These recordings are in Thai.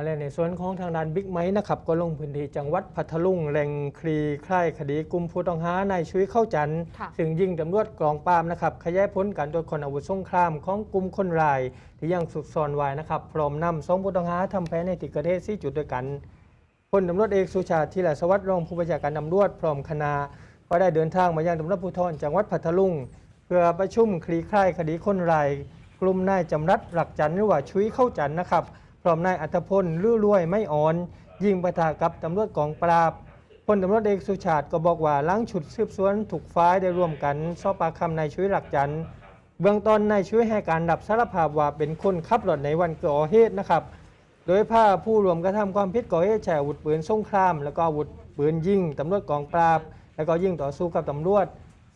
มาแล้วในส่วนของทางด้านบิ๊กไม้นะครับก็ลงพื้นที่จังหวัดพัทลุงแหล่งคลีคลายคดีกลุ่มผู้ต้องหานายชุยเข้าจันทร์ค่ะซึ่งยิงตำรวจกองปรามนะครับขยายผลการตรวจคนอาวุธสงครามของกลุ่มคนร้าย ที่ยังสุกซ่อนไว้นะครับพร้อมนำสองผู้ต้องหาทำแผนในที่เกิดเหตุสี่จุดด้วยกันพลตำรวจเอกสุชาติธีรสวัสดิ์รองผู้บัญชาการตำรวจพร้อมคณะก็ได้เดินทางมายังตำรวจภูธรจังหวัดพัทลุง เพื่อประชุมคลี่คลายคดีคนร้ายกลุ่มนายจำรัดหลักจันทร์หรือว่าชุยเข้าจันทร์นะครับ พร้อมนายอัตพลลื่อรวยไม่อ่อน ยิงปะทะกับตำรวจกองปราบพลตำรวจเอกสุชาติก็บอกว่าล้างฉุดสืบสวนถูกฟ้ายได้ร่วมกันสอบปากคำนายชุยหลักจันทร์เบื้องต้นนายชุยให้การดับสารภาพว่าเป็นคนขับรถในวันก่อเหตุนะครับ โดยผ้าผู้รวมกระทำความผิดก่อเหตุใช้อาวุธปืนสงคราม แล้วก็อาวุธปืนยิงตำรวจกองปราบ แล้วก็ยิงต่อสู้กับตำรวจ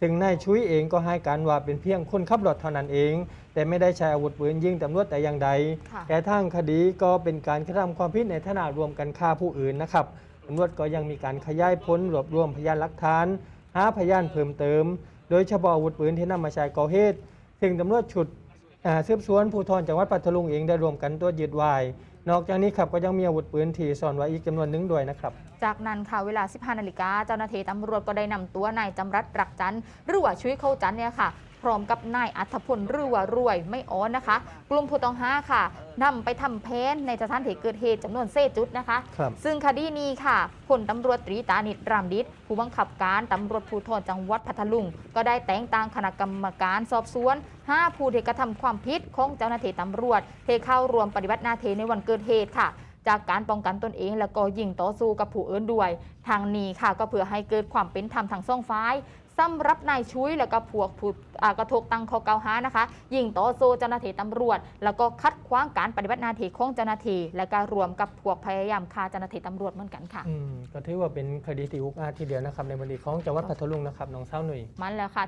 ซึ่งนายชุยเองก็ให้การว่าเป็นเพียงคนขับรถเท่านั้นเอง แต่ไม่ได้ใช้อาวุธปืนยิงตำรวจแต่อย่างใด ค่ะ แต่ทางคดีก็เป็นการกระทำความผิดในฐานะรวมกันฆ่าผู้อื่นนะครับตำรวจก็ยังมีการขยายผลรวบรวมพยานหลักฐาน หาพยานเพิ่มเติม โดยเฉพาะอาวุธปืนที่นำมาใช้ก่อเหตุ ซึ่งตำรวจชุดอ่า สืบสวนภูธรจังหวัดปัทลุงเองได้รวมกันตัวจยึดไว้นอกจากนี้ครับก็ยังมีอาวุธปืนที่ซ่อนไว้อีกจำนวนหนึ่งด้วยนะครับ จากนั้นค่ะเวลา 15 นาฬิกาเจ้าหน้าที่ตำรวจก็ได้นำตัวนายจำรัดรักจันร์หรือว่าชุยเข้าจันเนี่ยค่ะ พร้อมกับนายอัธพลหรือว่ารวยไม่อ้อนนะคะ กลุ่มผู้ต้องหาค่ะ นำไปทำแผนในสถานที่เกิดเหตุจำนวนเซจุดนะคะ ครับ ซึ่งคดีนี้ค่ะพลตำรวจตรีตานิตรามดิษผู้บังคับการตำรวจภูธรจังหวัดพัทลุง ก็ได้แต่งตั้งคณะกรรมการสอบสวนห้าผู้ที่กระทำความผิดของเจ้าหน้าที่ตำรวจที่เข้ารวมปฏิบัติหน้าที่ในวันเกิดเหตุค่ะ จากการป้องกันตนเองแล้วก็ยิงต่อสู้กับผู้อื่นด้วย ทางนี้ค่ะก็เพื่อให้เกิดความเป็นธรรมทางสองฝ่าย สำหรับนายชุยแล้วก็พวกผู้อ่ากระทกตังข้อกล่าวหานะคะ ยิงต่อสู้เจ้าหน้าที่ตำรวจ แล้วก็คัดขวางการปฏิบัติหน้าที่ของเจ้าหน้าที่และก็รวมกับพวกพยายามฆ่าเจ้าหน้าที่ตำรวจเหมือนกันค่ะอืมก็ถือว่าเป็นคดีที่อุกอาจทีเดียวนะครับในวันนี้ของจังหวัดพัทลุงนะครับน้องเศร้าหนุ่ยมันแล้วค่ะ